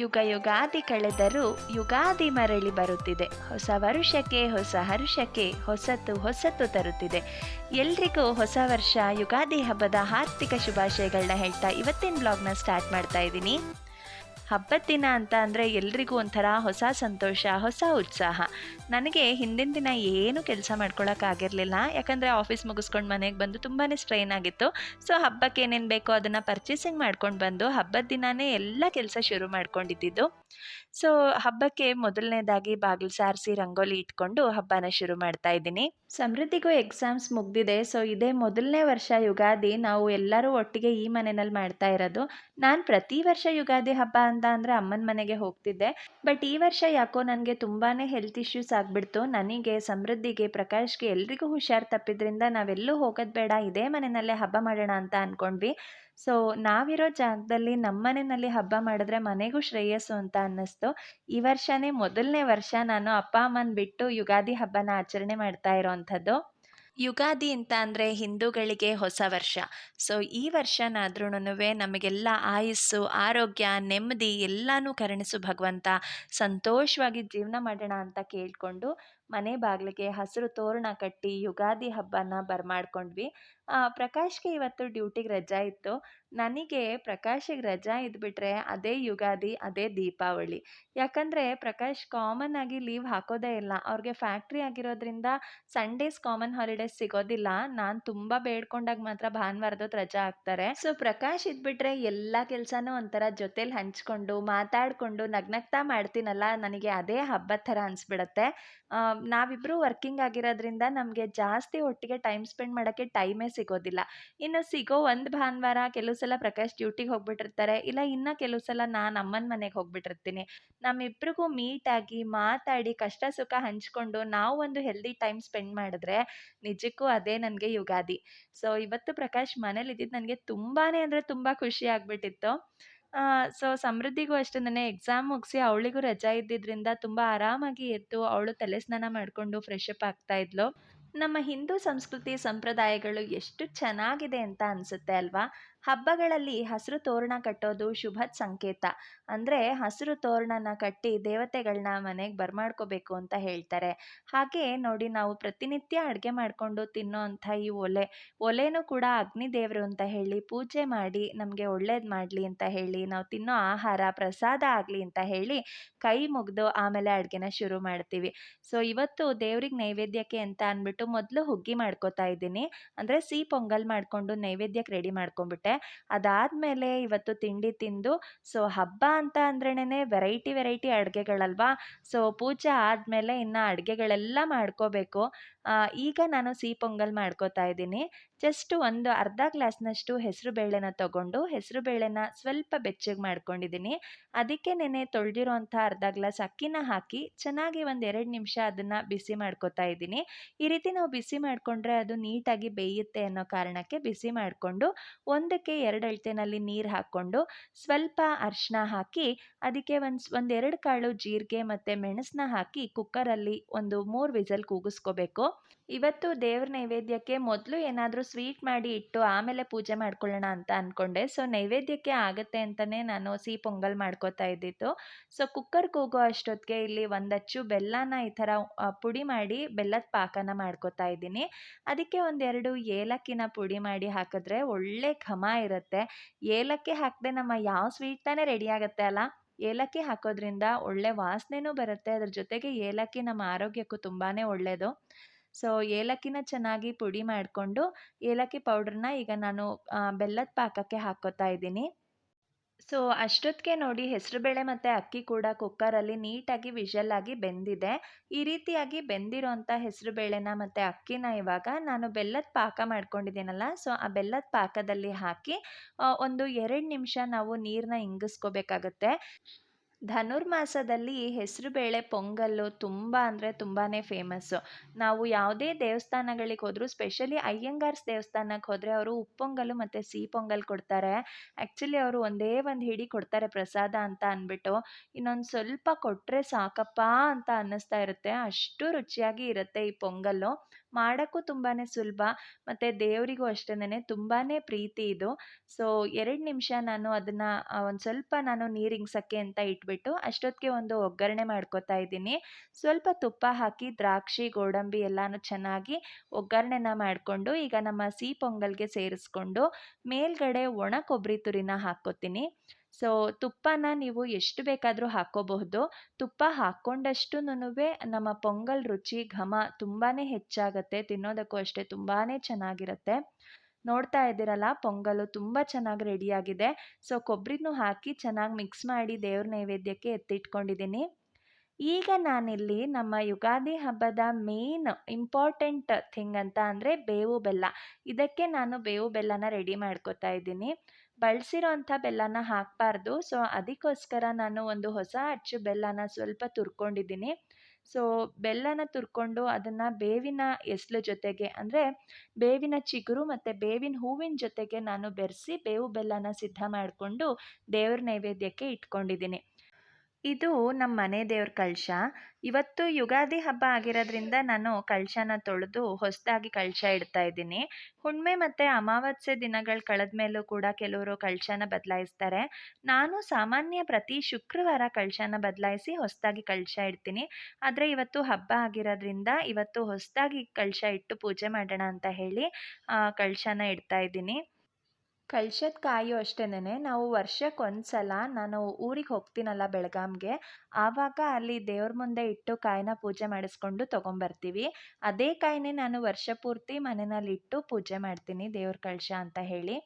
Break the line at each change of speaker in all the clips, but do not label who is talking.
ಯುಗ ಯುಗಾದಿ ಕಳೆದರೂ ಯುಗಾದಿ ಮರಳಿ ಬರುತ್ತಿದೆ. ಹೊಸ ವರುಷಕ್ಕೆ ಹೊಸ ಹರುಷಕ್ಕೆ ಹೊಸತು ಹೊಸತು ತರುತ್ತಿದೆ. ಎಲ್ರಿಗೂ ಹೊಸ ವರ್ಷ. ಯುಗಾದಿ ಹಬ್ಬದ ಆರ್ಥಿಕ ಶುಭಾಶಯಗಳನ್ನ ಹೇಳ್ತಾ ಇವತ್ತಿನ ಬ್ಲಾಗ್ನ ಸ್ಟಾರ್ಟ್ ಮಾಡ್ತಾ ಇದ್ದೀನಿ. ಹಬ್ಬದ ದಿನ ಅಂತ ಅಂದರೆ ಎಲ್ರಿಗೂ ಒಂಥರ ಹೊಸ ಸಂತೋಷ, ಹೊಸ ಉತ್ಸಾಹ. ನನಗೆ ಹಿಂದಿನ ದಿನ ಏನು ಕೆಲಸ ಮಾಡ್ಕೊಳ್ಳೋಕ್ಕಾಗಿರಲಿಲ್ಲ ಯಾಕಂದರೆ ಆಫೀಸ್ ಮುಗಿಸ್ಕೊಂಡು ಮನೆಗೆ ಬಂದು ತುಂಬಾ ಸ್ಟ್ರೈನ್ ಆಗಿತ್ತು. ಸೊ ಹಬ್ಬಕ್ಕೆ ಏನೇನು ಬೇಕೋ ಅದನ್ನು ಪರ್ಚೇಸಿಂಗ್ ಮಾಡ್ಕೊಂಡು ಬಂದು ಹಬ್ಬದ ದಿನವೇ ಎಲ್ಲ ಕೆಲಸ ಶುರು ಮಾಡ್ಕೊಂಡಿದ್ದು ಸೊ, ಹಬ್ಬಕ್ಕೆ ಮೊದಲನೇದಾಗಿ ಬಾಗಿಲು ಸಾರಿಸಿ ರಂಗೋಲಿ ಇಟ್ಕೊಂಡು ಹಬ್ಬನ ಶುರು ಮಾಡ್ತಾ ಇದ್ದೀನಿ. ಸಮೃದ್ಧಿಗೂ ಎಕ್ಸಾಮ್ಸ್ ಮುಗ್ದಿದೆ. ಸೊ, ಇದೇ ಮೊದಲನೇ ವರ್ಷ ಯುಗಾದಿ ನಾವು ಎಲ್ಲರೂ ಒಟ್ಟಿಗೆ ಈ ಮನೆಯಲ್ಲಿ ಮಾಡ್ತಾ ಇರೋದು. ನಾನು ಪ್ರತಿ ವರ್ಷ ಯುಗಾದಿ ಹಬ್ಬ ಅಂತ ಅಂದರೆ ಅಮ್ಮನ ಮನೆಗೆ ಹೋಗ್ತಿದ್ದೆ. ಬಟ್ ಈ ವರ್ಷ ಯಾಕೋ ನನಗೆ ತುಂಬಾ ಹೆಲ್ತ್ ಇಶ್ಯೂಸ್ ಆಗಿಬಿಡ್ತು. ನನಗೆ, ಸಮೃದ್ಧಿಗೆ, ಪ್ರಕಾಶ್ಗೆ ಎಲ್ರಿಗೂ ಹುಷಾರು ತಪ್ಪಿದ್ರಿಂದ ನಾವೆಲ್ಲೂ ಹೋಗೋದು ಬೇಡ. ಇದೇ ಮನೆಯಲ್ಲೇ ಹಬ್ಬ ಮಾಡೋಣ ಅಂತ ಅಂದ್ಕೊಂಡ್ವಿ ಸೊ, ನಾವಿರೋ ಜಾಗದಲ್ಲಿ ನಮ್ಮನೆಯಲ್ಲಿ ಹಬ್ಬ ಮಾಡಿದ್ರೆ ಮನೆಗೂ ಶ್ರೇಯಸ್ಸು ಅಂತ ಅನ್ನಿಸ್ತು. ಈ ವರ್ಷನೇ ಮೊದಲನೇ ವರ್ಷ ನಾನು ಅಪ್ಪ, ಅಮ್ಮನ ಬಿಟ್ಟು ಯುಗಾದಿ ಹಬ್ಬನ ಆಚರಣೆ ಮಾಡ್ತಾ ಇರೋವಂಥದ್ದು ಯುಗಾದಿ ಅಂತ ಅಂದರೆ ಹಿಂದೂಗಳಿಗೆ ಹೊಸ ವರ್ಷ. ಸೊ, ಈ ವರ್ಷನಾದ್ರೂ ನಮಗೆಲ್ಲ ಆಯಸ್ಸು, ಆರೋಗ್ಯ, ನೆಮ್ಮದಿ ಎಲ್ಲನೂ ಕರುಣಿಸು ಭಗವಂತ. ಸಂತೋಷವಾಗಿ ಜೀವನ ಮಾಡೋಣ ಅಂತ ಕೇಳಿಕೊಂಡು ಮನೆ ಬಾಗಿಲಿಗೆ ಹಸಿರು ತೋರಣ ಕಟ್ಟಿ ಯುಗಾದಿ ಹಬ್ಬನ ಬರ್ಮಾಡ್ಕೊಂಡ್ವಿ. ಪ್ರಕಾಶ್ಗೆ ಇವತ್ತು ಡ್ಯೂಟಿಗೆ ರಜಾ ಇತ್ತು. ನನಗೆ ಪ್ರಕಾಶಿಗೆ ರಜಾ ಇದ್ಬಿಟ್ರೆ ಅದೇ ಯುಗಾದಿ, ಅದೇ ದೀಪಾವಳಿ. ಯಾಕಂದರೆ ಪ್ರಕಾಶ್ ಕಾಮನ್ ಆಗಿ ಲೀವ್ ಹಾಕೋದೇ ಇಲ್ಲ. ಅವ್ರಿಗೆ ಫ್ಯಾಕ್ಟ್ರಿ ಆಗಿರೋದ್ರಿಂದ ಸಂಡೇಸ್ ಕಾಮನ್ ಹಾಲಿಡೇಸ್ ಸಿಗೋದಿಲ್ಲ. ನಾನು ತುಂಬ ಬೇಡ್ಕೊಂಡಾಗ ಮಾತ್ರ ಭಾನುವಾರದೊತ್ತು ರಜಾ ಹಾಕ್ತಾರೆ. ಸೊ ಪ್ರಕಾಶ್ ಇದ್ಬಿಟ್ರೆ ಎಲ್ಲ ಕೆಲಸನೂ ಒಂಥರ ಜೊತೇಲಿ ಹಂಚ್ಕೊಂಡು, ಮಾತಾಡಿಕೊಂಡು ನಗ್ನಗ್ತಾ ಮಾಡ್ತೀನಲ್ಲ, ನನಗೆ ಅದೇ ಹಬ್ಬದ ಥರ ಅನಿಸ್ಬಿಡತ್ತೆ. ನಾವಿಬ್ಬರು ವರ್ಕಿಂಗ್ ಆಗಿರೋದ್ರಿಂದ ನಮಗೆ ಜಾಸ್ತಿ ಒಟ್ಟಿಗೆ ಟೈಮ್ ಸ್ಪೆಂಡ್ ಮಾಡೋಕ್ಕೆ ಟೈಮೇ ಸಿಗೋದಿಲ್ಲ. ಇನ್ನು ಸಿಗೋ ಒಂದು ಭಾನುವಾರ ಕೆಲವು ಸಲ ಪ್ರಕಾಶ್ ಡ್ಯೂಟಿಗೆ ಹೋಗ್ಬಿಟ್ಟಿರ್ತಾರೆ, ಇಲ್ಲ ಇನ್ನು ಕೆಲವು ಸಲ ನಾನು ಅಮ್ಮನ ಮನೆಗೆ ಹೋಗ್ಬಿಟ್ಟಿರ್ತೀನಿ. ನಮ್ಮಿಬ್ರಿಗೂ ಮೀಟಾಗಿ ಮಾತಾಡಿ ಕಷ್ಟ ಸುಖ ಹಂಚ್ಕೊಂಡು ನಾವು ಒಂದು ಹೆಲ್ದಿ ಟೈಮ್ ಸ್ಪೆಂಡ್ ಮಾಡಿದ್ರೆ ನಿಜಕ್ಕೂ ಅದೇ ನನಗೆ ಯುಗಾದಿ. ಸೊ ಇವತ್ತು ಪ್ರಕಾಶ್ ಮನೇಲಿ ಇದ್ದಿದ್ದು ನನಗೆ ತುಂಬಾ ಅಂದರೆ ತುಂಬ ಖುಷಿ ಆಗಿಬಿಟ್ಟಿತ್ತು. ಸೊ ಸಮೃದ್ಧಿಗೂ ಅಷ್ಟೇ ಎಕ್ಸಾಮ್ ಮುಗಿಸಿ ಅವಳಿಗೂ ರಜಾ ಇದ್ದಿದ್ದರಿಂದ ತುಂಬ ಆರಾಮಾಗಿ ಎದ್ದು ಅವಳು ತಲೆ ಸ್ನಾನ ಮಾಡಿಕೊಂಡು ಫ್ರೆಶ್ ಅಪ್ ಆಗ್ತಾ ಇದ್ಲು. ನಮ್ಮ ಹಿಂದೂ ಸಂಸ್ಕೃತಿ ಸಂಪ್ರದಾಯಗಳು ಎಷ್ಟು ಚೆನ್ನಾಗಿದೆ ಅಂತ ಅನಿಸುತ್ತೆ ಅಲ್ವಾ? ಹಬ್ಬಗಳಲ್ಲಿ ಹಸಿರು ತೋರಣ ಕಟ್ಟೋದು ಶುಭದ ಸಂಕೇತ. ಅಂದರೆ ಹಸಿರು ತೋರಣನ ಕಟ್ಟಿ ದೇವತೆಗಳನ್ನ ಮನೆಗೆ ಬರ್ಮಾಡ್ಕೋಬೇಕು ಅಂತ ಹೇಳ್ತಾರೆ. ಹಾಗೆ ನೋಡಿ ನಾವು ಪ್ರತಿನಿತ್ಯ ಅಡುಗೆ ಮಾಡಿಕೊಂಡು ತಿನ್ನೋ ಅಂಥ ಈ ಒಲೆ, ಒಲೆನೂ ಕೂಡ ಅಗ್ನಿ ದೇವರು ಅಂತ ಹೇಳಿ ಪೂಜೆ ಮಾಡಿ ನಮಗೆ ಒಳ್ಳೇದು ಮಾಡಲಿ ಅಂತ ಹೇಳಿ, ನಾವು ತಿನ್ನೋ ಆಹಾರ ಪ್ರಸಾದ ಆಗಲಿ ಅಂತ ಹೇಳಿ ಕೈ ಮುಗಿದು ಆಮೇಲೆ ಅಡುಗೆನ ಶುರು ಮಾಡ್ತೀವಿ. ಸೊ ಇವತ್ತು ದೇವ್ರಿಗೆ ನೈವೇದ್ಯಕ್ಕೆ ಅಂತ ಅಂದ್ಬಿಟ್ಟು ಮೊದಲು ಹುಗ್ಗಿ ಮಾಡ್ಕೋತಾ ಇದ್ದೀನಿ. ಅಂದರೆ ಸಿಹಿ ಪೊಂಗಲ್ ಮಾಡಿಕೊಂಡು ನೈವೇದ್ಯಕ್ಕೆ ರೆಡಿ ಮಾಡ್ಕೊಂಡ್ಬಿಟ್ಟೆ. ಅದಾದಮೇಲೆ ಇವತ್ತು ತಿಂಡಿ ತಿಂದು, ಸೊ ಹಬ್ಬ ಅಂತ ಅಂದ್ರೇ ವೆರೈಟಿ ವೆರೈಟಿ ಅಡುಗೆಗಳಲ್ವಾ? ಸೊ ಪೂಜೆ ಆದಮೇಲೆ ಇನ್ನು ಅಡುಗೆಗಳೆಲ್ಲ ಮಾಡ್ಕೋಬೇಕು. ಈಗ ನಾನು ಸಿಹಿ ಪೊಂಗಲ್ ಮಾಡ್ಕೋತಾ ಇದ್ದೀನಿ. ಜಸ್ಟ್ ಒಂದು ಅರ್ಧ ಗ್ಲಾಸ್ನಷ್ಟು ಹೆಸರು ಬೇಳೆನ ತಗೊಂಡು ಹೆಸರು ಬೇಳೆನ ಸ್ವಲ್ಪ ಬೆಚ್ಚಗೆ ಮಾಡ್ಕೊಂಡಿದ್ದೀನಿ. ಅದಕ್ಕೆ ನೆನೆ ತೊಳೆದಿರೋಂಥ ಅರ್ಧ ಗ್ಲಾಸ್ ಅಕ್ಕಿನ ಹಾಕಿ ಚೆನ್ನಾಗಿ ಒಂದು ಎರಡು ನಿಮಿಷ ಅದನ್ನು ಬಿಸಿ ಮಾಡ್ಕೋತಾ ಇದ್ದೀನಿ. ಈ ರೀತಿ ನಾವು ಬಿಸಿ ಮಾಡಿಕೊಂಡ್ರೆ ಅದು ನೀಟಾಗಿ ಬೇಯುತ್ತೆ ಅನ್ನೋ ಕಾರಣಕ್ಕೆ ಬಿಸಿ ಮಾಡಿಕೊಂಡು ಒಂದಕ್ಕೆ ಎರಡು ಅಳತೆನಲ್ಲಿ ನೀರು ಹಾಕ್ಕೊಂಡು ಸ್ವಲ್ಪ ಅರಿಶಿನ ಹಾಕಿ ಅದಕ್ಕೆ ಒಂದು ಒಂದೆರಡು ಕಾಳು ಜೀರಿಗೆ ಮತ್ತು ಮೆಣಸನ್ನ ಹಾಕಿ ಕುಕ್ಕರಲ್ಲಿ ಒಂದು ಮೂರು ವಿಸಲ್ ಕೂಗಿಸ್ಕೋಬೇಕು. ಇವತ್ತು ದೇವ್ರ ನೈವೇದ್ಯಕ್ಕೆ ಮೊದಲು ಏನಾದರೂ ಸ್ವೀಟ್ ಮಾಡಿ ಇಟ್ಟು ಆಮೇಲೆ ಪೂಜೆ ಮಾಡ್ಕೊಳ್ಳೋಣ ಅಂತ ಅಂದ್ಕೊಂಡೆ ಸೊ, ನೈವೇದ್ಯಕ್ಕೆ ಆಗುತ್ತೆ ಅಂತಲೇ ನಾನು ಸಿಹಿ ಪೊಂಗಲ್ ಮಾಡ್ಕೋತಾ ಇದ್ದಿತ್ತು ಸೊ ಕುಕ್ಕರ್ ಕೂಗೋ ಅಷ್ಟೊತ್ತಿಗೆ ಇಲ್ಲಿ ಒಂದಚ್ಚು ಬೆಲ್ಲನ ಈ ಥರ ಪುಡಿ ಮಾಡಿ ಬೆಲ್ಲದ ಪಾಕನ ಮಾಡ್ಕೋತಾ ಇದ್ದೀನಿ. ಅದಕ್ಕೆ ಒಂದೆರಡು ಏಲಕ್ಕಿನ ಪುಡಿ ಮಾಡಿ ಹಾಕಿದ್ರೆ ಒಳ್ಳೆ ಘಮ ಇರುತ್ತೆ. ಏಲಕ್ಕಿ ಹಾಕದೆ ನಮ್ಮ ಯಾವ ಸ್ವೀಟ್ ತಾನೇ ರೆಡಿ ಆಗುತ್ತೆ ಅಲ್ಲ, ಏಲಕ್ಕಿ ಹಾಕೋದ್ರಿಂದ ಒಳ್ಳೆ ವಾಸನೆನೂ ಬರುತ್ತೆ. ಅದ್ರ ಜೊತೆಗೆ ಏಲಕ್ಕಿ ನಮ್ಮ ಆರೋಗ್ಯಕ್ಕೂ ತುಂಬಾ ಒಳ್ಳೆಯದು ಸೊ, ಏಲಕ್ಕಿನ ಚೆನ್ನಾಗಿ ಪುಡಿ ಮಾಡಿಕೊಂಡು, ಏಲಕ್ಕಿ ಪೌಡ್ರನ್ನ ಈಗ ನಾನು ಬೆಲ್ಲದ ಪಾಕಕ್ಕೆ ಹಾಕ್ಕೋತಾ ಇದ್ದೀನಿ. ಸೊ, ಅಷ್ಟೊತ್ತಿಗೆ ನೋಡಿ ಹೆಸರುಬೇಳೆ ಮತ್ತು ಅಕ್ಕಿ ಕೂಡ ಕುಕ್ಕರಲ್ಲಿ ನೀಟಾಗಿ ವಿಷಲ್ ಆಗಿ ಬೆಂದಿದೆ. ಈ ರೀತಿಯಾಗಿ ಬೆಂದಿರೋಂಥ ಹೆಸರುಬೇಳೆನ ಮತ್ತು ಅಕ್ಕಿನ ಇವಾಗ ನಾನು ಬೆಲ್ಲದ ಪಾಕ ಮಾಡ್ಕೊಂಡಿದ್ದೀನಲ್ಲ, ಸೊ, ಆ ಬೆಲ್ಲದ ಪಾಕದಲ್ಲಿ ಹಾಕಿ ಒಂದು ಎರಡು ನಿಮಿಷ ನಾವು ನೀರನ್ನ ಇಂಗಿಸ್ಕೋಬೇಕಾಗತ್ತೆ. ಧನುರ್ಮಾಸದಲ್ಲಿ ಹೆಸರುಬೇಳೆ ಪೊಂಗಲ್ಲು ತುಂಬ ಅಂದರೆ ತುಂಬಾ ಫೇಮಸ್ಸು ನಾವು ಯಾವುದೇ ದೇವಸ್ಥಾನಗಳಿಗೆ ಹೋದರೂ ಸ್ಪೆಷಲಿ ಅಯ್ಯಂಗಾರ್ಸ್ ದೇವಸ್ಥಾನಕ್ಕೆ ಹೋದರೆ ಅವರು ಉಪ್ಪೊಂಗಲ್ಲು ಮತ್ತು ಸಿಹಿ ಪೊಂಗಲ್ ಕೊಡ್ತಾರೆ. ಆ್ಯಕ್ಚುಲಿ ಅವರು ಒಂದೇ ಒಂದು ಹಿಡಿ ಕೊಡ್ತಾರೆ ಪ್ರಸಾದ ಅಂತ ಅಂದ್ಬಿಟ್ಟು. ಇನ್ನೊಂದು ಸ್ವಲ್ಪ ಕೊಟ್ಟರೆ ಸಾಕಪ್ಪ ಅಂತ ಅನ್ನಿಸ್ತಾ ಇರುತ್ತೆ. ಅಷ್ಟು ರುಚಿಯಾಗಿ ಇರುತ್ತೆ ಈ ಪೊಂಗಲ್ಲು. ಮಾಡೋಕ್ಕೂ ತುಂಬಾ ಸುಲಭ ಮತ್ತು ದೇವರಿಗೂ ಅಷ್ಟೇನೆ ತುಂಬಾ ಪ್ರೀತಿ ಇದು. ಸೊ ಎರಡು ನಿಮಿಷ ನಾನು ಅದನ್ನು ಒಂದು ಸ್ವಲ್ಪ ನಾನು ನೀರು ಇಂಗ್ಸೋಕ್ಕೆ ಅಂತ ಇಟ್ಬಿಟ್ಟು ಅಷ್ಟೊತ್ತಿಗೆ ಒಂದು ಒಗ್ಗರಣೆ ಮಾಡ್ಕೊತಾ ಇದ್ದೀನಿ. ಸ್ವಲ್ಪ ತುಪ್ಪ ಹಾಕಿ, ದ್ರಾಕ್ಷಿ, ಗೋಡಂಬಿ ಎಲ್ಲನೂ ಚೆನ್ನಾಗಿ ಒಗ್ಗರಣೆನ ಮಾಡಿಕೊಂಡು ಈಗ ನಮ್ಮ ಸಿಹಿ ಪೊಂಗಲ್ಗೆ ಸೇರಿಸ್ಕೊಂಡು ಮೇಲ್ಗಡೆ ಒಣ ಕೊಬ್ಬರಿ ತುರಿನ ಹಾಕ್ಕೋತೀನಿ. ಸೊ, ತುಪ್ಪನ ನೀವು ಎಷ್ಟು ಬೇಕಾದರೂ ಹಾಕ್ಕೋಬಹುದು ತುಪ್ಪ ಹಾಕ್ಕೊಂಡಷ್ಟುನು ನಮ್ಮ ಪೊಂಗಲ್ ರುಚಿ, ಘಮ ತುಂಬಾ ಹೆಚ್ಚಾಗತ್ತೆ. ತಿನ್ನೋದಕ್ಕೂ ಅಷ್ಟೇ ತುಂಬಾ ಚೆನ್ನಾಗಿರುತ್ತೆ. ನೋಡ್ತಾ ಇದ್ದೀರಲ್ಲ, ಪೊಂಗಲು ತುಂಬ ಚೆನ್ನಾಗಿ ರೆಡಿಯಾಗಿದೆ. ಸೊ ಕೊಬ್ಬರಿನೂ ಹಾಕಿ ಚೆನ್ನಾಗಿ ಮಿಕ್ಸ್ ಮಾಡಿ ದೇವ್ರ ನೈವೇದ್ಯಕ್ಕೆ ಎತ್ತಿಟ್ಕೊಂಡಿದ್ದೀನಿ. ಈಗ ನಾನಿಲ್ಲಿ ನಮ್ಮ ಯುಗಾದಿ ಹಬ್ಬದ ಮೇನ್ ಇಂಪಾರ್ಟೆಂಟ್ ಥಿಂಗ್ ಅಂತ ಅಂದರೆ ಬೇವು ಬೆಲ್ಲ. ಇದಕ್ಕೆ ನಾನು ಬೇವು ಬೆಲ್ಲನ ರೆಡಿ ಮಾಡ್ಕೋತಾ ಇದ್ದೀನಿ. ಬಳಸಿರೋ ಬೆಲ್ಲನ ಹಾಕಬಾರ್ದು. ಸೊ, ಅದಕ್ಕೋಸ್ಕರ ನಾನು ಒಂದು ಹೊಸ ಅಚ್ಚು ಬೆಲ್ಲನ ಸ್ವಲ್ಪ ತುರ್ಕೊಂಡಿದ್ದೀನಿ. ಸೊ, ಬೆಲ್ಲನ ತುರ್ಕೊಂಡು ಅದನ್ನು ಬೇವಿನ ಎಸ್ಲು ಜೊತೆಗೆ ಅಂದರೆ ಬೇವಿನ ಚಿಗುರು ಮತ್ತು ಬೇವಿನ ಹೂವಿನ ಜೊತೆಗೆ ನಾನು ಬೆರೆಸಿ ಬೇವು ಬೆಲ್ಲನ ಸಿದ್ಧ ಮಾಡಿಕೊಂಡು ದೇವ್ರ ನೈವೇದ್ಯಕ್ಕೆ ಇಟ್ಕೊಂಡಿದ್ದೀನಿ. ಇದು ನಮ್ಮ ಮನೆ ದೇವ್ರ ಕಳಶ ಇವತ್ತು ಯುಗಾದಿ ಹಬ್ಬ ಆಗಿರೋದ್ರಿಂದ ನಾನು ಕಳಶನ ತೊಳೆದು ಹೊಸದಾಗಿ ಕಳಶ ಇಡ್ತಾ ಇದ್ದೀನಿ. ಹುಣ್ಮೆ ಮತ್ತು ಅಮಾವಾಸ್ಯೆ ದಿನಗಳು ಕಳೆದ ಮೇಲೂ ಕೂಡ ಕೆಲವರು ಕಳಶನ ಬದಲಾಯಿಸ್ತಾರೆ. ನಾನು ಸಾಮಾನ್ಯ ಪ್ರತಿ ಶುಕ್ರವಾರ ಕಳಶನ ಬದಲಾಯಿಸಿ ಹೊಸದಾಗಿ ಕಳಶ ಇಡ್ತೀನಿ. ಆದರೆ ಇವತ್ತು ಹಬ್ಬ ಆಗಿರೋದ್ರಿಂದ ಇವತ್ತು ಹೊಸದಾಗಿ ಕಳಶ ಇಟ್ಟು ಪೂಜೆ ಮಾಡೋಣ ಅಂತ ಹೇಳಿ ಕಳಶನ ಇಡ್ತಾ ಇದ್ದೀನಿ. ಕಳ್ಶದ ಕಾಯು ಅಷ್ಟೇನೆ ನಾವು ವರ್ಷಕ್ಕೆ ಒಂದು ಸಲ ನಾನು ಊರಿಗೆ ಹೋಗ್ತೀನಲ್ಲ ಬೆಳಗಾಂಗೆ ಆವಾಗ ಅಲ್ಲಿ ದೇವ್ರ ಮುಂದೆ ಇಟ್ಟು ಕಾಯಿನ ಪೂಜೆ ಮಾಡಿಸ್ಕೊಂಡು ತೊಗೊಂಬರ್ತೀವಿ. ಅದೇ ಕಾಯಿನೇ ನಾನು ವರ್ಷ ಪೂರ್ತಿ ಮನೆಯಲ್ಲಿ ಇಟ್ಟು ಪೂಜೆ ಮಾಡ್ತೀನಿ ದೇವ್ರ ಕಳಶ ಅಂತ ಹೇಳಿ.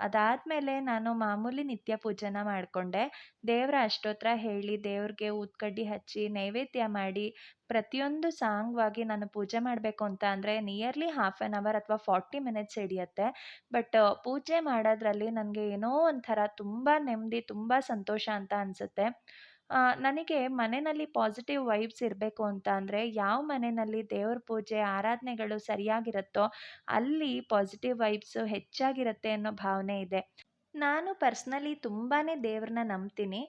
ಅದಾದಮೇಲೆ ನಾನು ಮಾಮೂಲಿ ನಿತ್ಯ ಪೂಜೆನ ಮಾಡಿಕೊಂಡೆ. ದೇವರ ಅಷ್ಟೋತ್ರ ಹೇಳಿ, ದೇವ್ರಿಗೆ ಊದ್ಕಡ್ಡಿ ಹಚ್ಚಿ, ನೈವೇದ್ಯ ಮಾಡಿ, ಪ್ರತಿಯೊಂದು ಸಾಂಗ್ವಾಗಿ ನಾನು ಪೂಜೆ ಮಾಡಬೇಕು ಅಂತ ಅಂದರೆ ನಿಯರ್ಲಿ ಹಾಫ್ ಆನ್ ಅವರ್ ಅಥವಾ ಫಾರ್ಟಿ ಮಿನಿಟ್ಸ್ ಹಿಡಿಯತ್ತೆ. ಬಟ್ ಪೂಜೆ ಮಾಡೋದ್ರಲ್ಲಿ ನನಗೆ ಏನೋ ಒಂಥರ ತುಂಬ ನೆಮ್ಮದಿ ತುಂಬ ಸಂತೋಷ ಅಂತ ಅನಿಸುತ್ತೆ. ನನಗೆ ಮನೆಯಲ್ಲಿ ಪಾಸಿಟಿವ್ ವೈಬ್ಸ್ ಇರಬೇಕು ಅಂತ ಅಂದರೆ ಯಾವ ಮನೆಯಲ್ಲಿ ದೇವ್ರ ಪೂಜೆ, ಆರಾಧನೆಗಳು ಸರಿಯಾಗಿರುತ್ತೋ ಅಲ್ಲಿ ಪಾಸಿಟಿವ್ ವೈಬ್ಸು ಹೆಚ್ಚಾಗಿರುತ್ತೆ ಅನ್ನೋ ಭಾವನೆ ಇದೆ. ನಾನು ಪರ್ಸ್ನಲಿ ತುಂಬಾ ದೇವ್ರನ್ನ ನಂಬ್ತೀನಿ.